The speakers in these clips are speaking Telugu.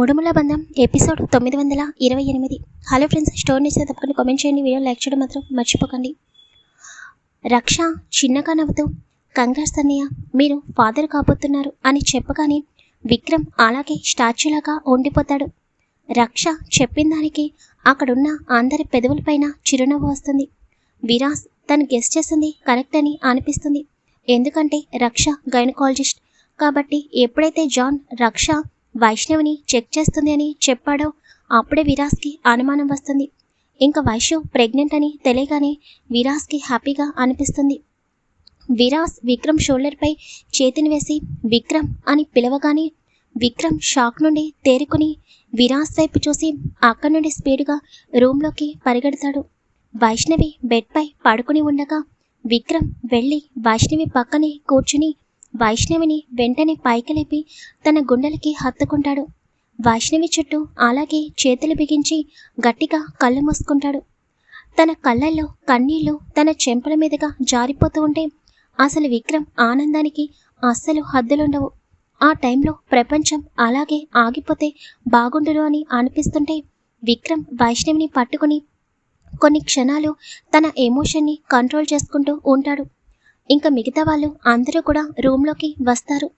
మూడుముల బంధం ఎపిసోడ్ తొమ్మిది వందల ఇరవై ఎనిమిది. హలో ఫ్రెండ్స్ స్టోర్ నచ్చితే తప్పకుండా కామెంట్ చేయండి. వీడియో లైక్ చేయడం మాత్రం మర్చిపోకండి. రక్ష చిన్నగా నవ్వుతూ కంగ్రాట్స్ అన్నయ్య మీరు ఫాదర్ కాబోతున్నారు అని చెప్పగానే విక్రమ్ అలాగే స్టాచ్యూలాగా ఉండిపోతాడు. రక్ష చెప్పిన దానికి అక్కడున్న అందరి పెదవులపైన చిరునవ్వు వస్తుంది. విరాస్ తను గెస్ట్ చేసింది కరెక్ట్ అని అనిపిస్తుంది. ఎందుకంటే రక్ష గైనకాలజిస్ట్. కాబట్టి ఎప్పుడైతే జాన్ రక్ష వైష్ణవిని చెక్ చేస్తుంది అని చెప్పాడో అప్పుడే విరాస్కి అనుమానం వస్తుంది. ఇంకా వైష్ణవ్ ప్రెగ్నెంట్ అని తెలియగానే విరాస్కి హ్యాపీగా అనిపిస్తుంది. విరాస్ విక్రమ్ షోల్డర్పై చేతిని వేసి విక్రమ్ అని పిలవగానే విక్రమ్ షాక్ నుండి తేరుకుని విరాస్ వైపు చూసి అక్కడి నుండి స్పీడ్గా రూమ్లోకి పరిగెడతాడు. వైష్ణవి బెడ్పై పడుకుని ఉండగా విక్రమ్ వెళ్ళి వైష్ణవి పక్కనే కూర్చుని వైష్ణవిని వెంటనే పైకి లేపి తన గుండెలకి హత్తుకుంటాడు. వైష్ణవి చుట్టూ అలాగే చేతులు బిగించి గట్టిగా కళ్ళు మూసుకుంటాడు. తన కళ్ళల్లో కన్నీళ్ళు తన చెంపల మీదుగా జారిపోతూ ఉంటే అసలు విక్రమ్ ఆనందానికి అస్సలు హద్దులుండవు. ఆ టైంలో ప్రపంచం అలాగే ఆగిపోతే బాగుండును అని అనిపిస్తుంటే విక్రమ్ వైష్ణవిని పట్టుకుని కొన్ని క్షణాలు తన ఎమోషన్ని కంట్రోల్ చేసుకుంటూ ఉంటాడు. ఇంకా మిగతా వాళ్ళు అందరూ కూడా రూమ్లోకి వస్తారు.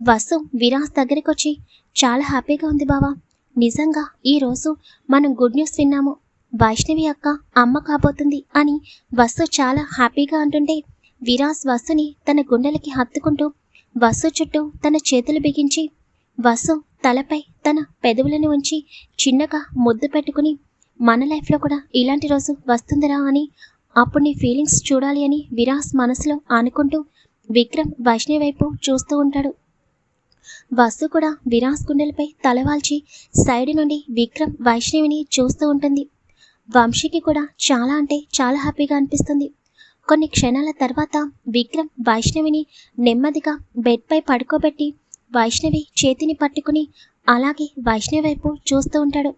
వసు విరాస్ దగ్గరికి వచ్చి చాలా హ్యాపీగా ఉంది బావా. నిజంగా ఈరోజు మనం గుడ్ న్యూస్ విన్నాము. వైష్ణవి అక్క అమ్మ కాబోతుంది అని వసు చాలా హ్యాపీగా అంటుంటే విరాస్ వసుని తన గుండెలకి హత్తుకుంటూ వసు చుట్టూ తన చేతులు బిగించి వసు తలపై తన పెదవులను ఉంచి చిన్నగా ముద్దు పెట్టుకుని మన లైఫ్లో కూడా ఇలాంటి రోజు వస్తుందిరా అని అప్పుడు నీ ఫీలింగ్స్ చూడాలి అని విరాస్ మనసులో అనుకుంటూ విక్రమ్ వైష్ణవి వైపు చూస్తూ ఉంటాడు. వసు కూడా విరాస్ గుండెలపై తలవాల్చి సైడ్ నుండి విక్రమ్ వైష్ణవిని చూస్తూ ఉంటుంది. వంశీకి కూడా చాలా అంటే చాలా హ్యాపీగా అనిపిస్తుంది. కొన్ని క్షణాల తర్వాత విక్రమ్ వైష్ణవిని నెమ్మదిగా బెడ్పై పడుకోబెట్టి వైష్ణవి చేతిని పట్టుకుని అలాగే వైష్ణవి వైపు చూస్తూ ఉంటాడు.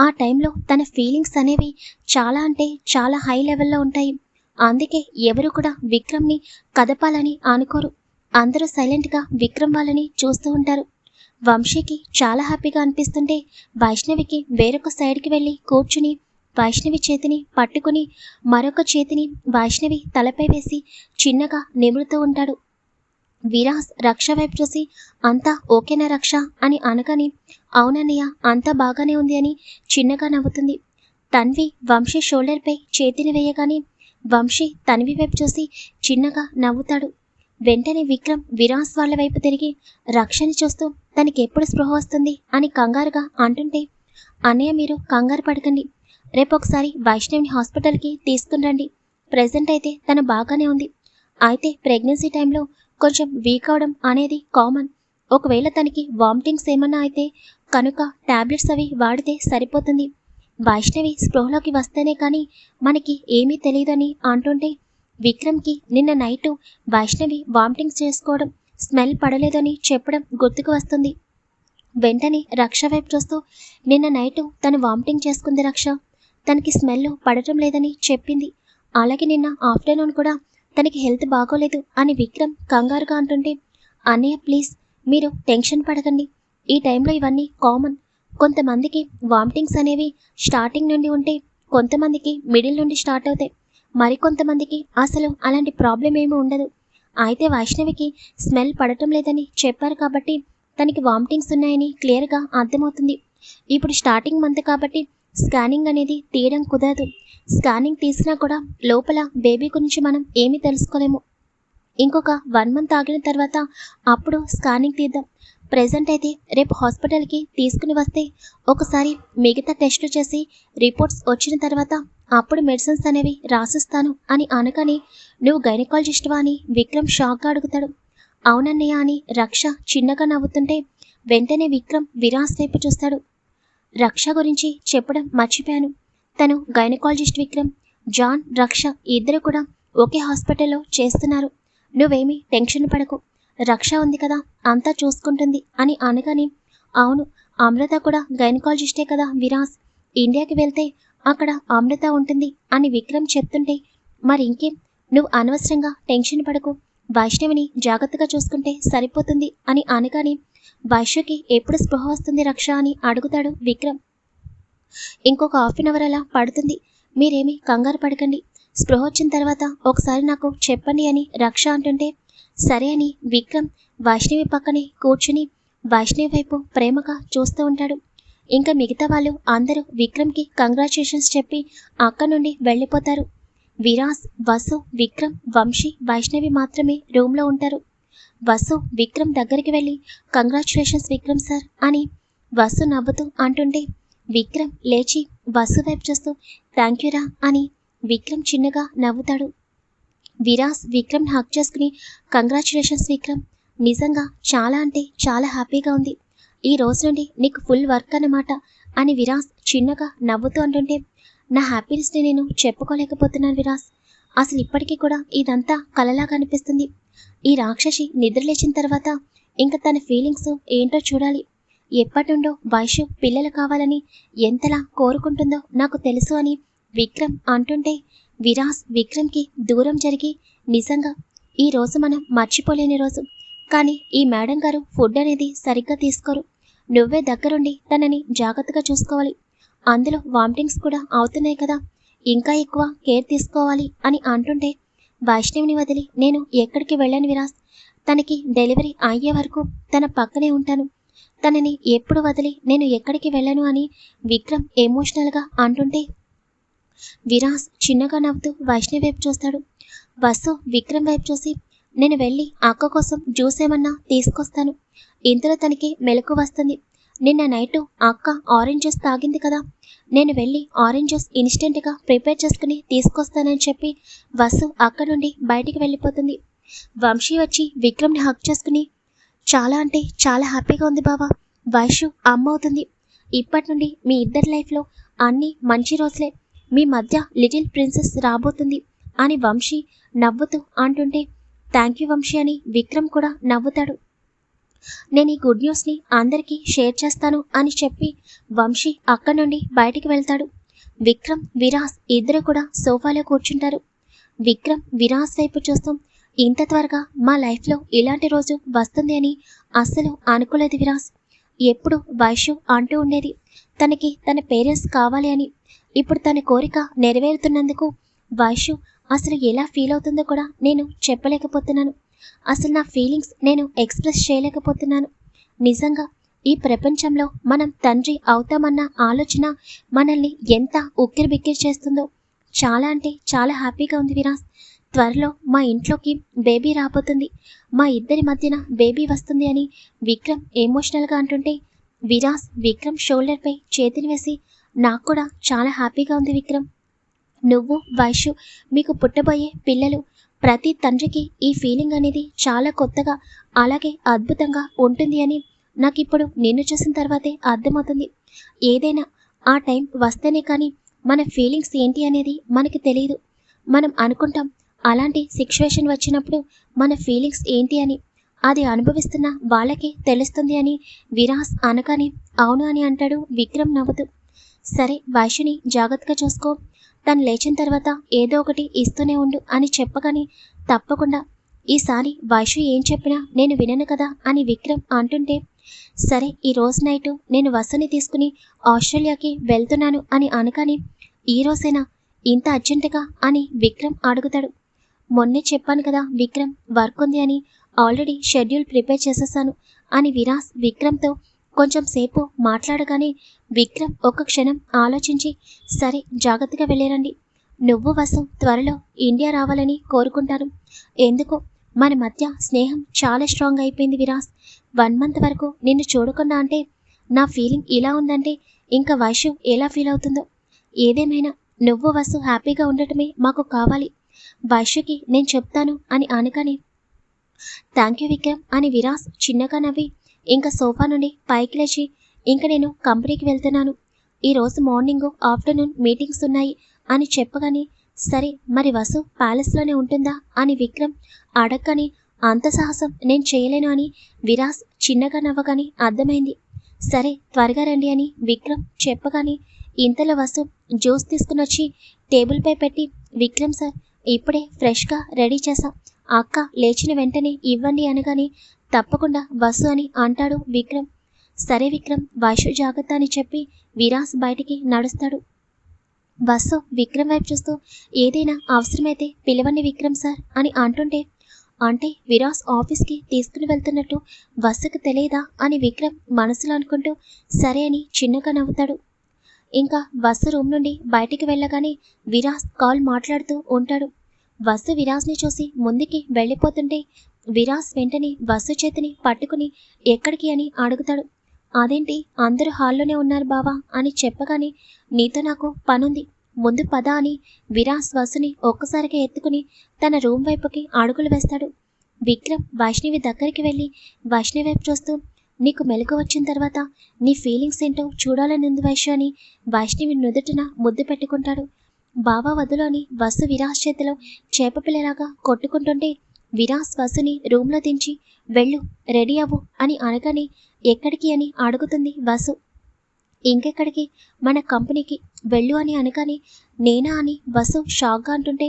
ఆ టైంలో తన ఫీలింగ్స్ అనేవి చాలా అంటే చాలా హై లెవెల్లో ఉంటాయి. అందుకే ఎవరు కూడా విక్రమ్ని కదపాలని అనుకోరు అందరూ సైలెంట్గా విక్రమ్ వాళ్ళని చూస్తూ ఉంటారు. వంశీకి చాలా హ్యాపీగా అనిపిస్తుంటే వైష్ణవికి వేరొక సైడ్కి వెళ్ళి కూర్చుని వైష్ణవి చేతిని పట్టుకుని మరొక చేతిని వైష్ణవి తలపై వేసి చిన్నగా నిమురుతూ ఉంటాడు. విరాస్ రక్ష వైపు చూసి అంతా ఓకేనా రక్ష? అని అనగాని అవునన్నయ్య అంతా బాగానే ఉంది అని చిన్నగా నవ్వుతుంది. తన్వి వంశీ షోల్డర్పై చేతిని వేయగానే వంశీ తన్వి వైపు చూసి చిన్నగా నవ్వుతాడు. వెంటనే విక్రమ్ విరాస్ వాళ్ళ వైపు తిరిగి రక్షని చూస్తూ తనకి ఎప్పుడు స్పృహ వస్తుంది? అని కంగారుగా అంటుంటే అన్నయ్య మీరు కంగారు పడకండి. రేపు ఒకసారి వైష్ణవిని హాస్పిటల్కి తీసుకుని రండి. ప్రజెంట్ అయితే తను బాగానే ఉంది. అయితే ప్రెగ్నెన్సీ టైంలో కొంచెం వీక్ అవడం అనేది కామన్ ఒకవేళ తనకి వామిటింగ్స్ ఏమన్నా అయితే కనుక టాబ్లెట్స్ అవి వాడితే సరిపోతుంది. వైష్ణవి స్పృహలోకి వస్తేనే కానీ మనకి ఏమీ తెలియదని అంటుంటే విక్రమ్కి నిన్న నైట్ వైష్ణవి వామిటింగ్స్ చేసుకోవడం స్మెల్ పడలేదని చెప్పడం గుర్తుకు వస్తుంది. వెంటనే రక్ష వైపు చూస్తూ నిన్న నైట్ తను వామిటింగ్ చేసుకుంది రక్ష. తనకి స్మెల్ పడటం లేదని చెప్పింది. అలాగే నిన్న ఆఫ్టర్నూన్ కూడా తనకి హెల్త్ బాగోలేదు అని విక్రమ్ కంగారుగా అంటుంటే అన్నయ్య ప్లీజ్ మీరు టెన్షన్ పడకండి. ఈ టైంలో ఇవన్నీ కామన్. కొంతమందికి వామిటింగ్స్ అనేవి స్టార్టింగ్ నుండి ఉంటే కొంతమందికి మిడిల్ నుండి స్టార్ట్ అవుతాయి. మరికొంతమందికి అసలు అలాంటి ప్రాబ్లం ఏమీ ఉండదు. అయితే వైష్ణవికి స్మెల్ పడటం లేదని చెప్పారు కాబట్టి తనకి వామిటింగ్స్ ఉన్నాయని క్లియర్గా అర్థమవుతుంది. ఇప్పుడు స్టార్టింగ్ మంత్ కాబట్టి స్కానింగ్ అనేది తీయడం కుదరదు. స్కానింగ్ తీసినా కూడా లోపల బేబీ గురించి మనం ఏమీ తెలుసుకోలేము. ఇంకొక వన్ మంత్ ఆగిన తర్వాత అప్పుడు స్కానింగ్ తీద్దాం. ప్రజెంట్ అయితే రేపు హాస్పిటల్కి తీసుకుని వస్తే ఒకసారి మిగతా టెస్టులు చేసి రిపోర్ట్స్ వచ్చిన తర్వాత అప్పుడు మెడిసిన్స్ అనేవి రాసిస్తాను అని అనగానే నువ్వు గైనకాలజిస్ట్వా అని విక్రమ్ షాక్గా అడుగుతాడు. అవునన్నయ్య అని రక్ష చిన్నగా నవ్వుతుంటే వెంటనే విక్రమ్ విరాస్ వైపు చూస్తాడు. రక్ష గురించి చెప్పడం మర్చిపోయాను. తను గైనకాలజిస్ట్ విక్రమ్ జాన్ రక్ష ఇద్దరు కూడా ఒకే హాస్పిటల్లో చేస్తున్నారు. నువ్వేమీ టెన్షన్ పడకు. రక్ష ఉంది కదా అంతా చూసుకుంటుంది అని అనగానే అవును అమృత కూడా గైనకాలజిస్టే కదా విరాస్. ఇండియాకి వెళ్తే అక్కడ అమృత ఉంటుంది అని విక్రమ్ చెప్తుంటే మరి ఇంకేం? నువ్వు అనవసరంగా టెన్షన్ పడకు. వైష్ణవిని జాగ్రత్తగా చూసుకుంటే సరిపోతుంది అని అనగానే వైశ్యకి ఎప్పుడు స్పృహ వస్తుంది రక్ష అని అడుగుతాడు విక్రమ్. ఇంకొక హాఫ్ అన్ అవర్ అలా పడుతుంది. మీరేమీ కంగారు పడకండి. స్పృహ వచ్చిన తర్వాత ఒకసారి నాకు చెప్పండి అని రక్ష అంటుంటే సరే అని విక్రమ్ వైష్ణవి పక్కనే కూర్చుని వైష్ణవి వైపు ప్రేమగా చూస్తూ ఉంటాడు. ఇంకా మిగతా వాళ్ళు అందరూ విక్రమ్కి కంగ్రాచులేషన్స్ చెప్పి అక్కడి నుండి వెళ్ళిపోతారు. విరాస్ వసు విక్రమ్ వంశీ వైష్ణవి మాత్రమే రూమ్లో ఉంటారు. వసు విక్రమ్ దగ్గరికి వెళ్ళి కంగ్రాచులేషన్స్ విక్రమ్ సార్ అని వసు నవ్వుతూ అంటుంటే విక్రమ్ లేచి వసు వైపు చూస్తూ థ్యాంక్ యూరా అని విక్రమ్ చిన్నగా నవ్వుతాడు. విరాస్ విక్రమ్ హక్ చేసుకుని కంగ్రాచులేషన్స్ విక్రమ్. నిజంగా చాలా అంటే చాలా హ్యాపీగా ఉంది. ఈ రోజు నుండి నీకు ఫుల్ వర్క్ అన్నమాట అని విరాస్ చిన్నగా నవ్వుతూ అంటుంటే నా హ్యాపీనెస్ని నేను చెప్పుకోలేకపోతున్నాను విరాస్. అసలు ఇప్పటికీ కూడా ఇదంతా కలలా కనిపిస్తుంది ఈ రాక్షసి నిద్రలేచిన తర్వాత ఇంకా తన ఫీలింగ్స్ ఏంటో చూడాలి. ఎప్పటి నుండో వైషు పిల్లలు కావాలని ఎంతలా కోరుకుంటుందో నాకు తెలుసు అని విక్రమ్ అంటుంటే విరాస్ విక్రమ్కి దూరం జరిగి నిజంగా ఈ రోజు మనం మర్చిపోలేని రోజు. కానీ ఈ మేడం గారు ఫుడ్ అనేది సరిగ్గా తీసుకోరు. నువ్వే దగ్గరుండి తనని జాగ్రత్తగా చూసుకోవాలి. అందులో వామిటింగ్స్ కూడా అవుతున్నాయి కదా. ఇంకా ఎక్కువ కేర్ తీసుకోవాలి అని అంటుంటే వైష్ణవిని వదిలి నేను ఎక్కడికి వెళ్ళను విరాస్. తనకి డెలివరీ అయ్యే వరకు తన పక్కనే ఉంటాను. తనని ఎప్పుడు వదిలి నేను ఎక్కడికి వెళ్ళను అని విక్రమ్ ఎమోషనల్గా అంటుంటే విరాస్ చిన్నగా నవ్వుతూ వైష్ణవి వైపు చూస్తాడు. వసు విక్రమ్ వైపు చూసి నేను వెళ్ళి అక్క కోసం జ్యూస్ ఏమన్నా తీసుకొస్తాను. ఇంతలో తనకి మెలకు వస్తుంది. నిన్న నైట్ అక్క ఆరెంజ్ జ్యూస్ తాగింది కదా. నేను వెళ్ళి ఆరెంజ్ జ్యూస్ ఇన్స్టెంట్గా ప్రిపేర్ చేసుకుని తీసుకొస్తానని చెప్పి వసు అక్క నుండి బయటికి వెళ్ళిపోతుంది. వంశీ వచ్చి విక్రమ్ని హక్ చేసుకుని చాలా అంటే చాలా హ్యాపీగా ఉంది బావా. వైషు అమ్మ అవుతుంది. ఇప్పటి నుండి మీ ఇద్దరి లైఫ్లో అన్ని మంచి రోజులే. మీ మధ్య లిటిల్ ప్రిన్సెస్ రాబోతుంది అని వంశీ నవ్వుతూ అంటుంటే థ్యాంక్ యూ వంశీ అని విక్రమ్ కూడా నవ్వుతాడు. నేను ఈ గుడ్ న్యూస్ని అందరికీ షేర్ చేస్తాను అని చెప్పి వంశీ అక్కడి నుండి బయటికి వెళ్తాడు. విక్రమ్ విరాస్ ఇద్దరు కూడా సోఫాలో కూర్చుంటారు. విక్రమ్ విరాస్ వైపు చూస్తూ ఇంత త్వరగా మా లైఫ్లో ఇలాంటి రోజు వస్తుంది అని అస్సలు అనుకోలేదు విరాస్. ఎప్పుడు వైషు అంటూ ఉండేది తనకి తన పేరెంట్స్ కావాలి అని. ఇప్పుడు తన కోరిక నెరవేరుతున్నందుకు వైషు అసలు ఎలా ఫీల్ అవుతుందో కూడా నేను చెప్పలేకపోతున్నాను. అసలు నా ఫీలింగ్స్ నేను ఎక్స్ప్రెస్ చేయలేకపోతున్నాను. నిజంగా ఈ ప్రపంచంలో మనం తండ్రి అవుతామన్న ఆలోచన మనల్ని ఎంత ఉక్కిరి బిక్కిరి చేస్తుందో. చాలా అంటే చాలా హ్యాపీగా ఉంది విరాస్ త్వరలో మా ఇంట్లోకి బేబీ రాబోతుంది. మా ఇద్దరి మధ్యన బేబీ వస్తుంది అని విక్రమ్ ఎమోషనల్గా అంటుంటే విరాస్ విక్రమ్ షోల్డర్పై చేతిని వేసి నాకు కూడా చాలా హ్యాపీగా ఉంది విక్రమ్. నువ్వు వైషు మీకు పుట్టబోయే పిల్లలు ప్రతి తండ్రికి ఈ ఫీలింగ్ అనేది చాలా కొత్తగా అలాగే అద్భుతంగా ఉంటుంది అని నాకు ఇప్పుడు నిన్ను చూసిన తర్వాతే అర్థమవుతుంది. ఏదైనా ఆ టైం వస్తేనే కానీ మన ఫీలింగ్స్ ఏంటి అనేది మనకి తెలియదు మనం అనుకుంటాం అలాంటి సిచ్యువేషన్ వచ్చినప్పుడు మన ఫీలింగ్స్ ఏంటి అని అది అనుభవిస్తున్న వాళ్ళకే తెలుస్తుంది అని విరాస్ అనగానే అవును అని అంటాడు విక్రమ్ నవ్వుతూ. సరే వైషుని జాగ్రత్తగా చూసుకో. తను లేచిన తర్వాత ఏదో ఒకటి ఇస్తూనే ఉండు అని చెప్పగానే తప్పకుండా. ఈసారి వైషు ఏం చెప్పినా నేను వినను కదా అని విక్రమ్ అంటుంటే సరే ఈ రోజు నైట్ నేను వసని తీసుకుని ఆస్ట్రేలియాకి వెళ్తున్నాను అని అనగానే ఈ రోజేనా? ఇంత అర్జెంటుగా? అని విక్రమ్ అడుగుతాడు. మొన్నే చెప్పాను కదా విక్రమ్ వర్క్ ఉంది అని ఆల్రెడీ షెడ్యూల్ ప్రిపేర్ చేసేసాను అని విరాస్ విక్రమ్తో కొంచెం సేపు మాట్లాడగానే విక్రమ్ ఒక క్షణం ఆలోచించి సరే జాగ్రత్తగా వెళ్ళేరండి. నువ్వు వసు త్వరలో ఇండియా రావాలని కోరుకుంటాను. ఎందుకు మన మధ్య స్నేహం చాలా స్ట్రాంగ్ అయిపోయింది విరాస్. వన్ మంత్ వరకు నిన్ను చూడకుండా అంటే నా ఫీలింగ్ ఇలా ఉందంటే ఇంకా వైశ్యం ఎలా ఫీల్ అవుతుందో? ఏదేమైనా నువ్వు వసు హ్యాపీగా ఉండటమే మాకు కావాలి. వైశ్యకి నేను చెప్తాను అని అనగానే థ్యాంక్ యూ విక్రమ్ అని విరాస్ చిన్నగా నవ్వి ఇంకా సోఫా నుండి పైకి లేచి ఇంకా నేను కంపెనీకి వెళ్తున్నాను. ఈరోజు మార్నింగ్ ఆఫ్టర్నూన్ మీటింగ్స్ ఉన్నాయి అని చెప్పగానే సరే మరి వసు ప్యాలెస్లోనే ఉంటుందా? అని విక్రమ్ అడగని అంత సాహసం నేను చేయలేను అని విరాస్ చిన్నగా నవ్వగానే అర్థమైంది. సరే త్వరగా రండి అని విక్రమ్ చెప్పగానే ఇంతలో వసు జ్యూస్ తీసుకునొచ్చి టేబుల్పై పెట్టి విక్రమ్ సార్ ఇప్పుడే ఫ్రెష్గా రెడీ చేసా అక్క లేచిన వెంటనే ఇవ్వండి అనగానే తప్పకుండా వసు అని అంటాడు విక్రమ్. సరే విక్రమ్ వైషు జాగ్రత్త అని చెప్పి విరాస్ బయటికి నడుస్తాడు. వసు విక్రమ్ వైపు చూస్తూ ఏదైనా అవసరమైతే పిలవండి విక్రమ్ సార్ అని అంటుంటే అంటే విరాస్ ఆఫీస్కి తీసుకుని వెళ్తున్నట్టు వసుకు తెలియదా అని విక్రమ్ మనసులో అనుకుంటూ సరే అని చిన్నగా నవ్వుతాడు. ఇంకా వసు రూమ్ నుండి బయటికి వెళ్ళగానే విరాస్ కాల్ మాట్లాడుతూ ఉంటాడు. వసు విరాజ్ని చూసి ముందుకి వెళ్ళిపోతుంటే విరాస్ వెంటనే వసు చేతిని పట్టుకుని ఎక్కడికి అని అడుగుతాడు. అదేంటి? అందరూ హాల్లోనే ఉన్నారు బావా అని చెప్పగానే నీతో నాకు పనుంది. ముందు పద అని విరాస్ వసుని ఒక్కసారిగా ఎత్తుకుని తన రూమ్ వైపుకి అడుగులు వేస్తాడు. విక్రమ్ వైష్ణవి దగ్గరికి వెళ్ళి వైష్ణవి వైపు చూస్తూ నీకు మెలకు వచ్చిన తర్వాత నీ ఫీలింగ్స్ ఏంటో చూడాలని ఉంది వైశ్య అని వైష్ణవి నుదుటిన ముద్దు పెట్టుకుంటాడు. బావా వదులోని వసు విరాస్ చేతిలో చేపపిల్లలాగా కొట్టుకుంటుంటే విరాస్ వసుని రూమ్లో దించి వెళ్ళు రెడీ అవ్వు అని అనగానే ఎక్కడికి అని అడుగుతుంది వసు. ఇంకెక్కడికి? మన కంపెనీకి వెళ్ళు అని అనగానే నేనా అని వసు షాక్గా అంటుంటే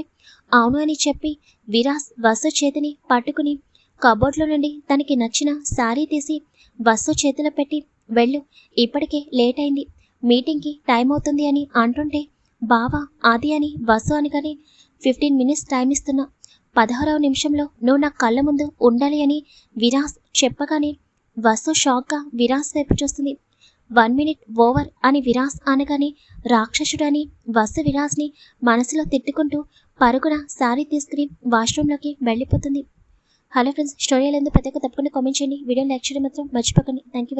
అవును అని చెప్పి విరాస్ వసు చేతిని పట్టుకుని కబోర్డ్లో నుండి తనకి నచ్చిన శారీ తీసి వసు చేతిలో పెట్టి వెళ్ళు ఇప్పటికే లేట్ అయింది మీటింగ్కి టైం అవుతుంది అని అంటుంటే బావా ఆది అని వసు అనగానే ఫిఫ్టీన్ మినిట్స్ టైం ఇస్తున్నా. పదహారవ నిమిషంలో నువ్వు నా కళ్ళ ముందు ఉండాలి అని విరాస్ చెప్పగానే వసు షాక్గా విరాస్ వైపు చూస్తుంది. వన్ మినిట్ ఓవర్ అని విరాస్ అనగానే రాక్షసుడని వసు విరాస్ని మనసులో తిట్టుకుంటూ పరుగున శారీ తీసుకుని వాష్రూమ్లోకి వెళ్ళిపోతుంది. హలో ఫ్రెండ్స్ స్టోరీ ఎందుకు ప్రతి తప్పకుండా కామెంట్ చేయండి. వీడియో లైక్ చేయడం మాత్రం మర్చిపోకండి. Thank you very